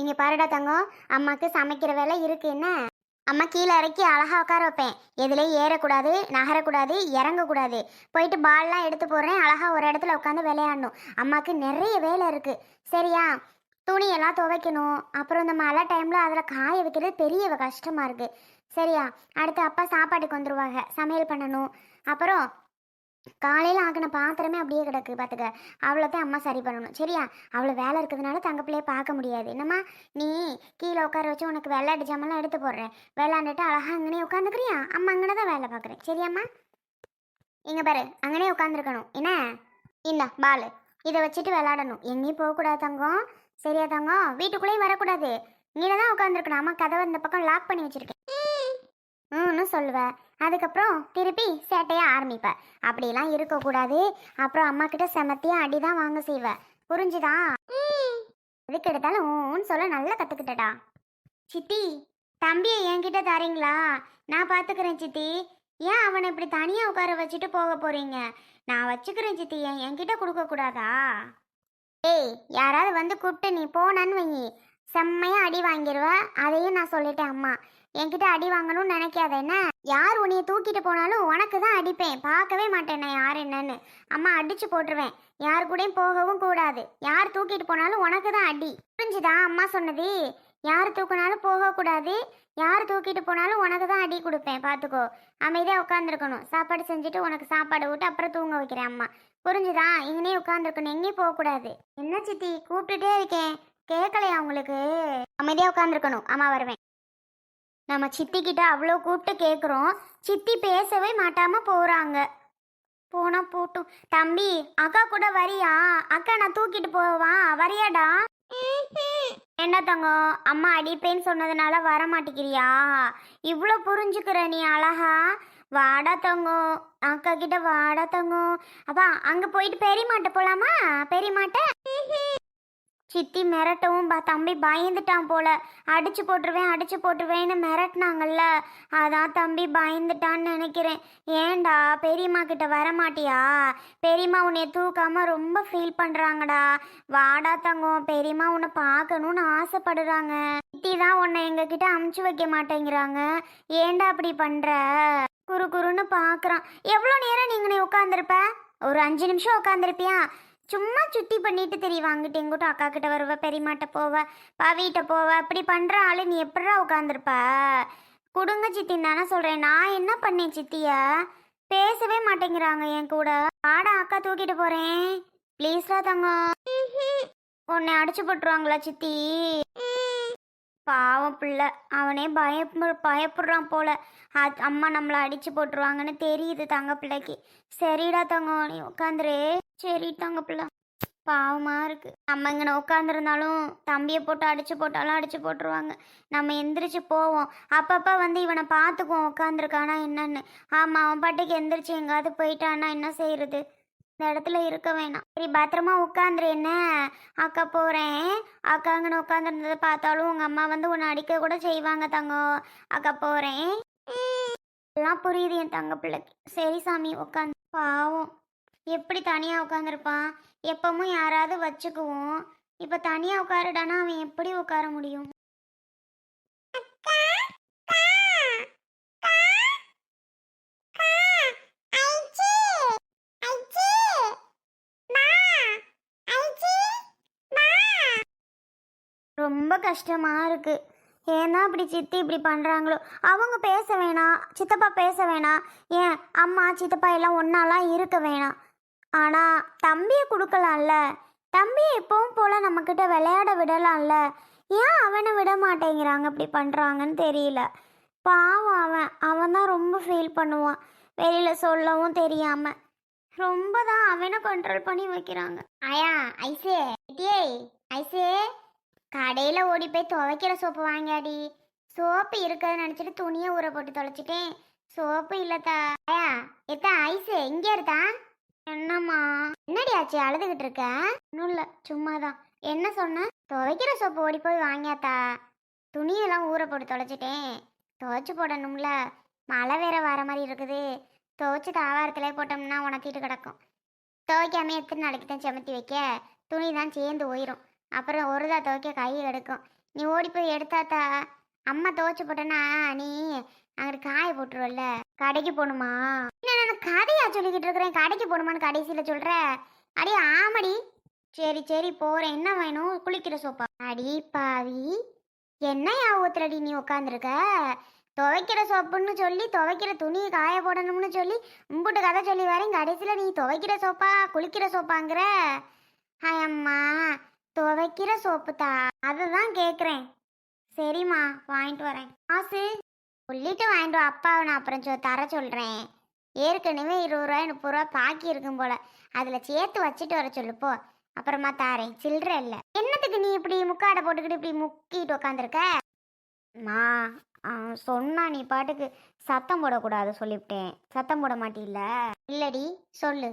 இங்க பாருடா தங்கம். அம்மாக்கு சமைக்கிற வேலை இருக்கு என்ன? அம்மா கீழே இறக்கி அழகா உட்கார வைப்பேன். எதுலேயும் ஏறக்கூடாது நகரக்கூடாது இறங்கக்கூடாது. போயிட்டு பால்லாம் எடுத்து போடுறேன். அழகா ஒரு இடத்துல உட்காந்து விளையாடணும். அம்மாக்கு நிறைய வேலை இருக்கு. சரியா? துணியெல்லாம் துவைக்கணும். அப்புறம் இந்த மழை டைமில் அதில் காய வைக்கிறது பெரிய கஷ்டமாக இருக்குது சரியா? அடுத்து அப்பா சாப்பாட்டுக்கு வந்துருவாங்க. சமையல் பண்ணணும். அப்புறம் காலையில் ஆக்கின பாத்திரமே அப்படியே கிடக்கு பார்த்துக்க அவ்வளோத்தையும் அம்மா சரி பண்ணணும். சரியா? அவ்வளோ வேலை இருக்கிறதுனால தங்க பிள்ளைய பார்க்க முடியாது. என்னம்மா? நீ கீழே உட்கார வச்சு உனக்கு விளையாட்டு ஜாமெல்லாம் எடுத்து போடுறேன். விளையாண்டுட்டு அழகா அங்கனே உட்காந்துக்கிறியா? அம்மா அங்கனே தான் வேலை பார்க்குறேன் சரியாம்மா? இங்கே பாரு அங்கனே உட்காந்துருக்கணும். என்ன? இந்த பாலு. இதை வச்சுட்டு விளையாடணும் எங்கேயும் போகக்கூடாது தங்கம். சரியா தங்கம்? வீட்டுக்குள்ளேயும் வரக்கூடாது. இங்கே தான் உட்காந்துருக்கணும். அம்மா கதவை இந்த பக்கம் லாக் பண்ணி வச்சிருக்கேன். ம்னு சொல்லுவேன் அதுக்கப்புறம் திருப்பி சேட்டையா ஆரம்பிப்ப. அப்படிலாம் இருக்கக்கூடாது. அப்புறம் அம்மா கிட்ட செமத்தியா அடி தான் வாங்க செய்வ. புரிஞ்சுதா? எதுக்கு எடுத்தாலும் ஊன்னு சொல்ல நல்லா கத்துக்கிட்டடா. சித்தி தம்பியை என்கிட்ட தாரீங்களா? நான் பாத்துக்கிறேன் சித்தி. ஏன் அவனை இப்படி தனியா உட்கார வச்சுட்டு போக போறீங்க? நான் வச்சுக்கிறேன் சித்தி. ஏன் என்கிட்ட கொடுக்க கூடாதா ஏய் யாராவது வந்து கூப்பிட்டு நீ போனன்னு வை செம்மையா அடி வாங்கிடுவ அதையும் நான் சொல்லிட்டேன் அம்மா. என்கிட்ட அடி வாங்கணும்னு நினைக்காத என்ன? யார் உன்னைய தூக்கிட்டு போனாலும் உனக்கு தான் அடிப்பேன். பார்க்கவே மாட்டேன் நான் யார் என்னன்னு. அம்மா அடிச்சு போட்டுருவேன். யார் கூடயும் போகவும் கூடாது. யார் தூக்கிட்டு போனாலும் உனக்கு தான் அடி. புரிஞ்சுதா அம்மா சொன்னது? யார் தூக்கினாலும் போகக்கூடாது யார் தூக்கிட்டு போனாலும் உனக்கு தான் அடி கொடுப்பேன். பார்த்துக்கோ. அமைதியாக உட்காந்துருக்கணும் சாப்பாடு செஞ்சுட்டு உனக்கு சாப்பாடு விட்டு அப்புறம் தூங்க வைக்கிறேன் அம்மா. புரிஞ்சுதா? இங்கனே உட்காந்துருக்கணும் எங்கேயும் போகக்கூடாது என்ன சித்தி? கூப்பிட்டுட்டே இருக்கேன். கேட்கலையா உங்களுக்கு? அமைதியாக உட்காந்துருக்கணும் அம்மா வருவேன். நம்ம சித்தி கிட்ட அவ்வளோ கூப்பிட்டு கேட்குறோம் சித்தி பேசவே மாட்டாமல் போகிறாங்க போனால் போட்டும். தம்பி அக்கா கூட வரியா? அக்கா நான் தூக்கிட்டு போவா? வரியாடா? என்ன தங்கம்? அம்மா அடிப்பேன்னு சொன்னதுனால வர மாட்டேங்கிறியா இவ்வளோ புரிஞ்சுக்கிற நீ அழகா? வாடா தங்கம். அக்கா கிட்ட வாடா தங்கம். அப்பா அங்கே போயிட்டு பெரியமாட்ட போலாமா? பெரியமாட்ட சித்தி மிரட்டவும் பா தம்பி பயந்துட்டான் போல. அடிச்சு போட்டுருவேன் அடிச்சு போட்டுருவேன்னு மிரட்டினாங்கல்ல. அதான் தம்பி பயந்துட்டான்னு நினைக்கிறேன். ஏன்டா பெரியம்மா கிட்ட வர மாட்டியா பெரியம்மா உன்னைய தூக்காம ரொம்ப ஃபீல் பண்றாங்கடா. வாடா தங்கம் பெரியம்மா உன்னை பார்க்கணும்னு ஆசைப்படுறாங்க. சித்தி தான் உன்னை எங்ககிட்ட அமுச்சு வைக்க மாட்டேங்கிறாங்க. ஏன்டா அப்படி பண்ற? குறு குறுன்னு பார்க்குறான் எவ்வளோ நேரம் நீங்க நீ உட்காந்துருப்ப ஒரு அஞ்சு நிமிஷம் உட்காந்துருப்பியா சும்மா சுத்தி பண்ணிட்டு தெரியும் வாங்கிட்டு எங்கிட்ட அக்கா கிட்ட வருவ பெரியமாட்ட போவ பவிட்ட போவ. அப்படி பண்ற ஆளு நீ எப்படா உட்காந்துருப்ப குடுங்க சித்தின்னு தானே சொல்றேன். நான் என்ன பண்ணேன் சித்திய? பேசவே மாட்டேங்கிறாங்க என் கூட. ஆடா அக்கா தூக்கிட்டு போறேன். ப்ளீஸ்டா தங்கம் உன்னை அடிச்சு போட்டுருவாங்களா சித்தி? பாவம் பிள்ளை. அவனே பயப்பு பயப்படுறான் போல. அம்மா நம்மளை அடிச்சு போட்டுருவாங்கன்னு தெரியுது தங்க பிள்ளைக்கு. சரிடா தங்கம் நீ உட்காந்துரு. சரி தங்க பிள்ளை. பாவமாக இருக்குது நம்ம இங்கே உட்காந்துருந்தாலும் தம்பியை போட்டு அடித்து போட்டாலும் அடித்து போட்டுருவாங்க. நம்ம எந்திரிச்சு போவோம். அப்பப்போ வந்து இவனை பார்த்துக்குவோம் உட்காந்துருக்கானா என்னன்னு. ஆமாம் அவன் பாட்டுக்கு எந்திரிச்சு எங்காவது போயிட்டான்னா என்ன செய்கிறது இந்த இடத்துல இருக்க வேணாம். சரி பத்திரமா உட்காந்துரு என்ன? அக்கா போகிறேன் அக்கா அங்கே உட்காந்துருந்ததை பார்த்தாலும் உங்கள் அம்மா வந்து உன்னை அடிக்க கூட செய்வாங்க தங்கம் அக்கா போகிறேன் எல்லாம் புரியுது என் தங்க பிள்ளைக்கு. சரி சாமி உட்காந்து பாவம். எப்படி தனியாக உட்காந்துருப்பான் எப்பவும் யாராவது வச்சுக்குவோம். இப்போ தனியாக உட்காருடானா அவன் எப்படி உட்கார முடியும்? ரொம்ப கஷ்டமா இருக்கு. ஏன்னா அப்படி சித்தி இப்படி பண்றாங்களோ? அவங்க பேச வேணாம் சித்தப்பா பேச வேணாம். ஏன் அம்மா சித்தப்பா எல்லாம் ஒன்னாலாம் இருக்க வேணாம். ஆனா தம்பியை கொடுக்கலாம்ல? தம்பியை எப்பவும் போல நம்மக்கிட்ட விளையாட விடலாம்ல? ஏன் அவனை விட மாட்டேங்கிறாங்க? இப்படி பண்றாங்கன்னு தெரியல. பாவம் அவன். அவன் தான் ரொம்ப ஃபீல் பண்ணுவான். வெளியில சொல்லவும் தெரியாம. ரொம்ப தான் அவனை கண்ட்ரோல் பண்ணி வைக்கிறாங்க. ஆயா ஐசே. ஏய் ஐசே. கடையில் ஓடி போய் துவைக்கிற சோப்பு வாங்கியாடி. சோப்பு இருக்கிறத நினச்சிட்டு துணியை ஊற போட்டு தொலைச்சிட்டேன் சோப்பு இல்லத்தா. ஐயா எத்தா ஐஸு இங்கே இருத்தா என்னம்மா? என்னடி ஆச்சு? அழுதுகிட்டு இருக்க? ஒன்றும் இல்லை. சும்மா தான் என்ன சொன்ன? துவைக்கிற சோப்பு ஓடி போய் வாங்கியாத்தா. துணியெல்லாம் ஊற போட்டு தொலைச்சிட்டேன். துவைச்சு போடணும்ல. மழை வேற வர மாதிரி இருக்குது. துவைச்சு தாவாரத்திலே போட்டோம்னா உணர்த்திட்டு கிடக்கும். துவைக்காம எத்தனை நாளைக்கு தான் செமத்தி வைக்க? துணி தான் சேர்ந்து ஓயிரும். அப்புறம் ஒரு தான் துவைக்க கை எடுக்கும். நீ ஓடி போய் எடுத்தாத்தா? அம்மா துவைச்சு போட்டேன்னா நீ அங்கிட்டு காய போட்டுருவல்ல. கடைக்கு போகணுமா? என்ன நான் கதையா சொல்லிக்கிட்டு இருக்கிறேன்? கடைக்கு போடுமான்னு கடைசியில் சொல்ற? அடி ஆமடி. சரி சரி போறேன். என்ன வேணும்? குளிக்கிற சோப்பா அடி பாவி. என்ன ஞாபகத்துலடி நீ உட்காந்துருக்க துவைக்கிற சோப்புன்னு சொல்லி துவைக்கிற துணி காய போடணும்னு சொல்லி உம்புட்டு கதை சொல்லி வரேன். கடைசியில் நீ துவைக்கிற சோப்பா குளிக்கிற சோப்பாங்கிற ஹாய் அம்மா துவைக்கிற சோப்பு தா. அதுதான் கேட்குறேன் சரிம்மா வாங்கிட்டு வரேன். ஆசு சொல்லிட்டு வாங்கிட்டு வா. அப்பாவை நான் அப்புறம் சொ தர சொல்கிறேன் ஏற்கனவே இருபது ரூபாய் முப்பது ரூபா பாக்கி இருக்கும் போல. அதில் சேர்த்து வச்சுட்டு வர சொல்லுப்போ அப்புறமா தாரேன். சில்லற இல்லை. என்னத்துக்கு நீ இப்படி முக்காடை போட்டுக்கிட்டு இப்படி முக்கிட்டு உட்காந்துருக்க மா சொன்னா நீ பாட்டுக்கு சத்தம் போடக்கூடாது சொல்லிவிட்டேன். சத்தம் போட மாட்டீல்ல? இல்லடி சொல்லு.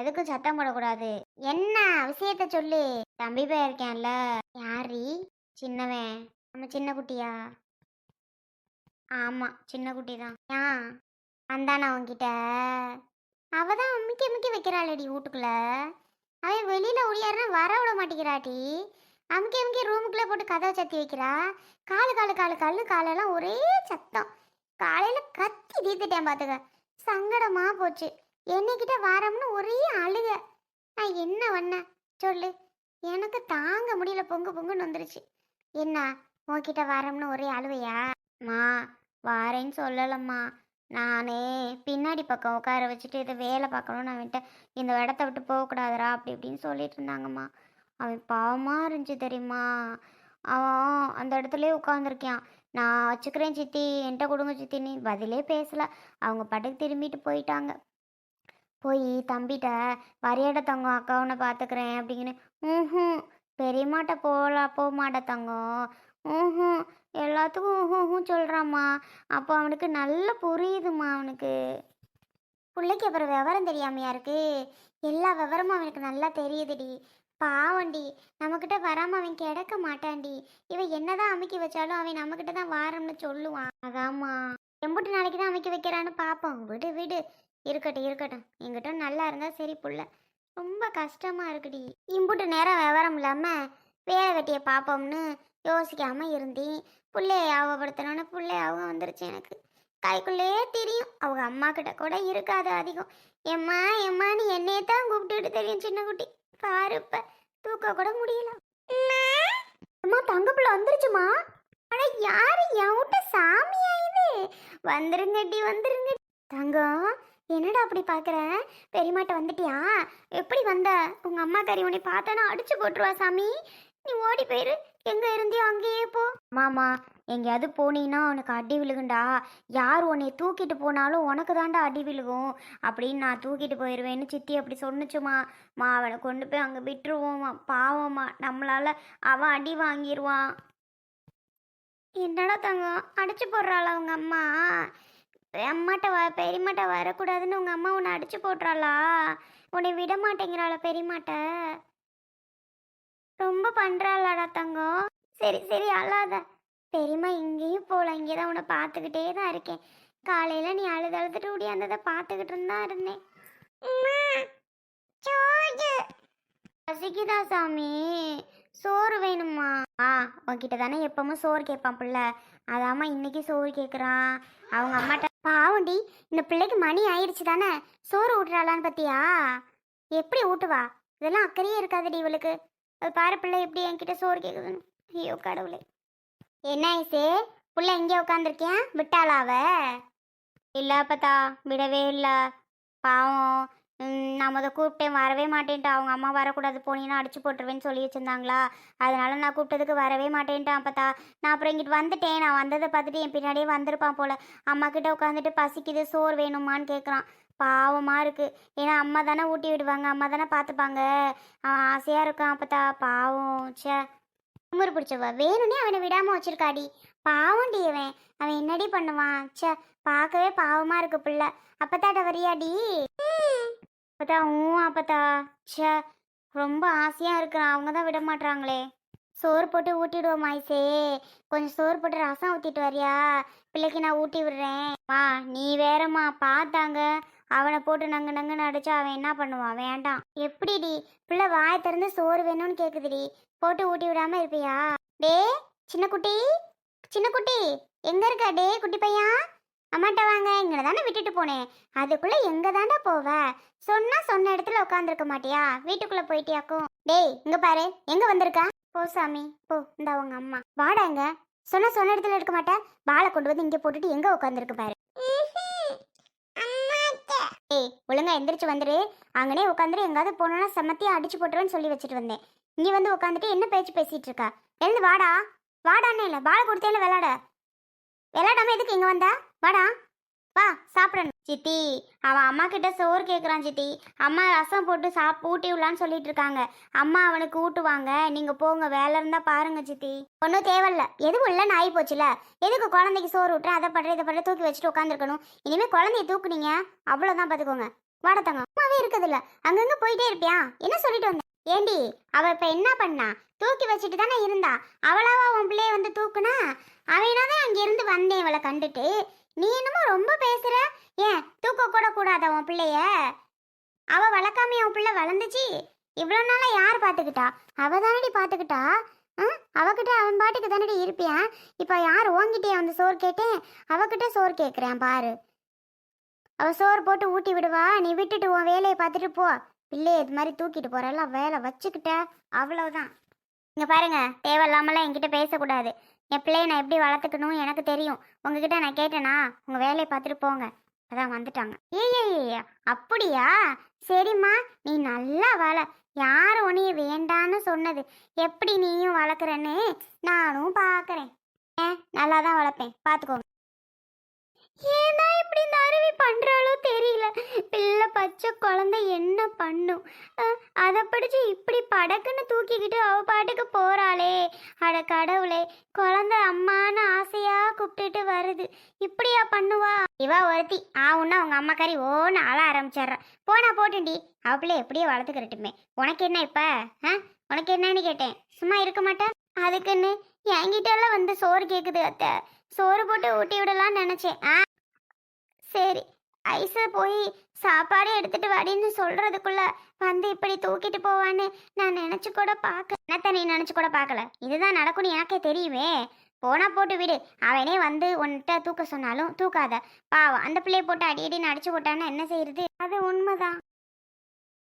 எதுக்கும் சத்தம் போடக்கூடாது. என்ன விஷயத்த சொல்லு? தம்பி போயிருக்கேன்ல. இருக்கான்ல யாரி சின்னவன். நம்ம சின்ன குட்டியா? ஆமா சின்ன குட்டி தான் ஏன் வந்தானா உன்கிட்ட? அவ தான் அமுக்கி அமுக்கி வைக்கிறாளடி வீட்டுக்குள்ள. அவன் வெளியில ஒளியாருன்னா வர விட மாட்டேங்கிறாட்டி அமுக்கி அமுக்கி ரூமுக்குள்ளே போட்டு கதவை சத்தி வைக்கிறா. காலு காலு காலு காலு காலெல்லாம் ஒரே சத்தம். காலையில் கத்தி தீர்த்துட்டேன் பார்த்துக்க சங்கடமாக போச்சு. என்னைக்கிட்ட வாரம்னு ஒரே அழுக. நான் என்ன பண்ணேன் சொல்லு. எனக்கு தாங்க முடியல. பொங்கு பொங்குன்னு வந்துருச்சு. என்ன? உன்கிட்ட வாரம்னு ஒரே அழுவையா? மா வாரேன்னு சொல்லலம்மா. நானே பின்னாடி பக்கம் உட்கார வச்சுட்டு இதை வேலை பார்க்கணும்னு அவன்கிட்ட இந்த இடத்த விட்டு போகக்கூடாதுரா அப்படி இப்படின்னு சொல்லிட்டு இருந்தாங்கம்மா. அவன் பாவமாக இருந்துச்சு தெரியுமா? அவன் அந்த இடத்துலயே உட்காந்துருக்கான் நான் வச்சுக்கிறேன் சித்தி என்கிட்ட கொடுங்க சித்தின்னு பதிலே பேசலை. அவங்க பாட்டுக்கு திரும்பிட்டு போயிட்டாங்க. போய் தம்பிட்ட வரையட தங்கம் அக்கா பார்த்துக்கிறேன் அப்படிங்கன்னு ம் பெரியம்மாட்ட போகலாம் போக மாட்ட தங்கம். ம் எல்லாத்துக்கும் ஊஹூ சொல்கிறாம்மா அப்போ அவனுக்கு நல்லா புரியுதுமா அவனுக்கு. பிள்ளைக்கு அப்புறம் விவரம் தெரியாமையா இருக்கு? எல்லா விவரமும் அவனுக்கு நல்லா தெரியுதுடி. பாவண்டி நம்மக்கிட்ட வராம அவன் கிடக்க மாட்டான்டி. இவன் என்னதான் அமைக்க வச்சாலும் அவன் நம்மக்கிட்ட தான் வாரம்னு சொல்லுவான். அதாம்மா. எம்புட்டு நாளைக்கு தான் அமைக்க வைக்கிறான்னு பார்ப்போம் விடு விடு. இருக்கட்டும் இருக்கட்டும். எங்கிட்ட நல்லா இருந்தா சரி புள்ள. ரொம்ப கஷ்டமா இருக்குடி. இம்புட்டு நேரம் விவரம் இல்லாம வேலை வெட்டியை பார்ப்போம்னு யோசிக்காமல் இருந்தேன். பிள்ளைய யாவப்படுத்தணும்னு புள்ளை அவங்க வந்துருச்சு எனக்கு. கைக்குள்ளேயே தெரியும். அவங்க அம்மா கிட்ட கூட இருக்காது அதிகம். எம்மா எம்மான்னு என்னையே தான் கூப்பிட்டுட்டு தெரியும் சின்ன குட்டி. பாருப்ப தூக்க கூட முடியல. அம்மா? தங்க பிள்ளை வந்துருச்சுமா ஆனா யாரு? என் வீட்டு சாமியா இது? வந்துருங்கடி வந்துருங்க. தங்கம் என்னடா அப்படி பார்க்குற பெரியமாட்ட வந்துட்டியா? எப்படி வந்த? உங்க அம்மா கறி உன்னை பார்த்தானா அடிச்சு போட்டுருவா சாமி. நீ ஓடி போயிரு. எங்க இருந்தியோ அங்கேயே போ. மாமா எங்கேயாவது போனீன்னா உனக்கு அடி விழுகுண்டா. யார் உன்னை தூக்கிட்டு போனாலும் உனக்கு தாண்டா அடி விழுகும். அப்படின்னு நான் தூக்கிட்டு போயிடுவேன்னு சித்தி அப்படி சொன்னுச்சுமா. மா அவனை கொண்டு போய் அங்கே விட்டுருவோம்மா. பாவம்மா நம்மளால அவன் அடி வாங்கிடுவான் என்னடா தங்கம் அடிச்சு போடுறாளா அவங்க அம்மா? அம்மாட்ட வ பெரியம்மாட்ட வரக்கூடாதுன்னு உங்கள் அம்மா உன்னை அடிச்சு போடுறாளா? உன்னை விட மாட்டேங்கிறாளா பெரியம்மாட்ட? ரொம்ப பண்ணுறாளாடா தங்கம். சரி சரி அழாத. பெரியம்மா இங்கேயும் போகல இங்கே தான் உன்னை பார்த்துக்கிட்டே தான் இருக்கேன். காலையில் நீ அழுது அழுதுட்டு ஓடியாந்ததை பார்த்துக்கிட்டு இருந்தா இருந்தேன். பசிக்குதா சாமி? சோறு வேணுமா? ஆ உங்ககிட்ட தானே எப்பவும் சோறு கேட்பான் பிள்ளை. அதாம்மா இன்னைக்கு சோறு கேட்குறான். அவங்க அம்மாட்ட பாவண்டி இந்த பிள்ளைக்கு மணி ஆயிடுச்சு தானே. சோறு ஊட்டுறாளான்னு பார்த்தியா எப்படி ஊட்டுவா? இதெல்லாம் அக்கறையே இருக்காதுடி இவளுக்கு. அது பாரு பிள்ளை எப்படி என்கிட்ட சோறு கேட்குதுன்னு ஐயோ கடவுளே. என்ன ஐசே? புள்ள எங்கே உட்காந்துருக்கியா விட்டாளா அவ? இல்லை அப்பத்தா விடவே இல்லை. பாவம். நான் முத கூப்பிட்டேன் வரவே மாட்டேன்ட்டா. அவங்க அம்மா வரக்கூடாது போனீங்கன்னா அடிச்சு போட்டுருவேன்னு சொல்லி வச்சிருந்தாங்களா? அதனால நான் கூப்பிட்டதுக்கு வரவே மாட்டேன்ட்டான் அப்பத்தா. நான் அப்புறம் இங்கிட்டு வந்துட்டேன். நான் வந்ததை பார்த்துட்டு என் பின்னாடியே வந்திருப்பான் போல. அம்மா கிட்ட உட்காந்துட்டு பசிக்குது சோறு வேணுமான்னு கேட்குறான் பாவமாக இருக்கு. ஏன்னா அம்மா தானே ஊட்டி விடுவாங்க. அம்மா தானே பார்த்துப்பாங்க அவன் ஆசையாக இருக்கான் அப்பத்தா. பாவம். ச்சே. குமுறு பிடிச்சவ. வேணும்னே அவனை விடாமல் வச்சிருக்காடி. பாவம்டி அவன் அவன் என்னடி பண்ணுவான்? ச்சே. பார்க்கவே பாவமா இருக்கு பிள்ளை. அப்பத்தாட்ட வரியாடி அப்பத்தா ஊ அப்பத்தா. சே ரொம்ப ஆசையாக இருக்கிறான். அவங்க தான் விட மாட்றாங்களே. சோறு போட்டு ஊட்டிடுவோம் மாய்ஸே. கொஞ்சம் சோறு போட்டு ரசம் ஊற்றிட்டு வரியா? பிள்ளைக்கு நான் ஊட்டி விடுறேன். மா நீ வேறம்மா. பார்த்தாங்க அவனை போட்டு நங்கு நங்குன்னு அடிச்சா அவன் என்ன பண்ணுவான்? வேண்டாம். எப்படிடி? பிள்ளை வாயை திறந்து சோறு வேணும்னு கேக்குதுடி. போட்டு ஊட்டி விடாம இருப்பியா? டே சின்ன குட்டி சின்ன குட்டி எங்க இருக்க? டே குட்டி பையன். அம்மாட்ட வாங்க. இங்கே தானே விட்டுட்டு போனேன். அதுக்குள்ள எங்க தாண்டா போவ? சொன்னா சொன்ன இடத்துல உட்காந்துருக்க மாட்டியா? வீட்டுக்குள்ள போயிட்டியாக்கும்? டேய் இங்க பாரு. எங்க வந்திருக்கா? போ சாமி. போ. இந்த உங்க அம்மா. வாடாங்க சொன்ன சொன்ன இடத்துல இருக்க மாட்டேன். பாலை கொண்டு வந்து இங்கே போட்டுட்டு எங்கே உட்காந்துருக்கு பாரு. ஏய் ஒழுங்கா எந்திரிச்சு வந்துரு. அங்கனே உட்காந்துரு எங்காவது போனோன்னா செமத்தியா அடிச்சு போட்டுருவேன்னு சொல்லி வச்சுட்டு வந்தேன். இங்கே வந்து உட்காந்துட்டு என்ன பேச்சு பேசிட்டு இருக்கா? எழுந்து வாடா. வாடான்னு இல்லை பால் கொடுத்தேன்னு விளாட. விளாடாம எதுக்கு இங்க வந்தா? வாடா. வா சாப்பிடணும். சித்தி அவன் அம்மா கிட்ட சோறு கேட்குறான் சித்தி. அம்மா ரசம் போட்டு சாப் ஊட்டி விடலான்னு சொல்லிட்டு இருக்காங்க. அம்மா அவனுக்கு ஊட்டுவாங்க நீங்க போங்க. வேலை இருந்தா பாருங்க சித்தி. ஒன்றும் தேவையில்ல. எதுவும் இல்லை நாய் போச்சுல. எதுக்கு குழந்தைக்கு சோறு விட்டுறேன் அதை பண்ற இதை பண்ற தூக்கி வச்சுட்டு உட்காந்துருக்கணும் இனிமே குழந்தைய தூக்குனீங்க. அவ்வளோதான் பார்த்துக்கோங்க வாடத்தங்க அம்மாவே இருக்குதுல்ல. அங்கங்க போயிட்டே இருப்பியா? என்ன சொல்லிட்டு வந்த? ஏண்டி அவ இப்ப என்ன பண்ணா? தூக்கி வச்சுட்டு தானே இருந்தா. அவளாவா உன் பிள்ளைய வந்து தூக்குனா? அவனாதான் தான் அங்கேருந்து வந்தேன் இவளை கண்டுட்டு. நீ என்னமோ ரொம்ப பேசுற ஏன் தூக்க கூட உன் பிள்ளைய? அவ வளர்க்காம உன் பிள்ளை வளர்ந்துச்சு? இவ்வளோ நாளாக யார் பார்த்துக்கிட்டா அவ தானடி பார்த்துக்கிட்டா ஆ? அவகிட்ட அவன் பாட்டுக்கு தானடி இருப்பியா? இப்போ யார் ஓங்கிட்டே வந்து சோறு கேட்டேன் அவகிட்ட சோறு கேட்குறேன் பாரு. அவ சோறு போட்டு ஊட்டி விடுவா. நீ விட்டுட்டு உன் வேலையை பார்த்துட்டு போ. பிள்ளைய இது மாதிரி தூக்கிட்டு போறெல்லாம் வேலை வச்சுக்கிட்ட. அவ்வளோதான் இங்கே பாருங்க தேவையில்லாமலாம் என்கிட்ட பேசக்கூடாது. என் பிள்ளைய நான் எப்படி வளர்த்துக்கணும் எனக்கு தெரியும். உங்ககிட்ட நான் கேட்டேனா? உங்கள் வேலையை பார்த்துட்டு போங்க. அதான் வந்துட்டாங்க. ஏய் அப்படியா? சரிம்மா நீ நல்லா வள. யார் உன்னைய வேண்டான்னு சொன்னது? எப்படி நீயும் வளர்க்குறேன்னு நானும் பார்க்குறேன் ஏ நல்லா தான் வளர்ப்பேன். பார்த்துக்கோங்க ஏன்னா இப்படி இந்த அருவி பண்ணுறாலோ தெரியல. பிள்ளை குழந்தை என்ன பண்ணும்? அதை பிடிச்சி இப்படி படக்குன்னு தூக்கிக்கிட்டு அவ பாட்டுக்கு போறாளே. அட கடவுளே குழந்தை அம்மான்னு ஆசையா கூப்பிட்டுட்டு வருது. இப்படியா பண்ணுவா? இவ ஒருத்தி ஆவுன்னா அவங்க அம்மா கறி ஓன்னு அழ ஆரம்பிச்சிடுறா. போனா போட்டுண்டி அவ எப்படியோ வளர்த்துக்கிறட்டுமே உனக்கு என்ன இப்ப? ஆ உனக்கு என்னன்னு கேட்டேன். சும்மா இருக்க மாட்டேன்? அதுக்குன்னு என்கிட்ட எல்லாம் வந்து சோறு கேட்குது அத்தை. சோறு போட்டு ஊட்டி விடலாம்னு நினச்சேன். ஆ சரி. ஐஸை போய் சாப்பாடு எடுத்துட்டு வாடின்னு சொல்றதுக்குள்ள வந்து இப்படி தூக்கிட்டு போவான்னு நான் நினைச்சு கூட பார்க்க என்னத்த நீ நினைச்சு கூட பார்க்கல? இதுதான் நடக்கும்னு எனக்கே தெரியுமே. போனா போட்டு விடு. அவனே வந்து உன்கிட்ட தூக்க சொன்னாலும் தூக்காத. பாவம் அந்த பிள்ளைய போட்டு அடி அடின்னு அடிச்சு போட்டான்னா என்ன செய்யறது? அது உண்மைதான்.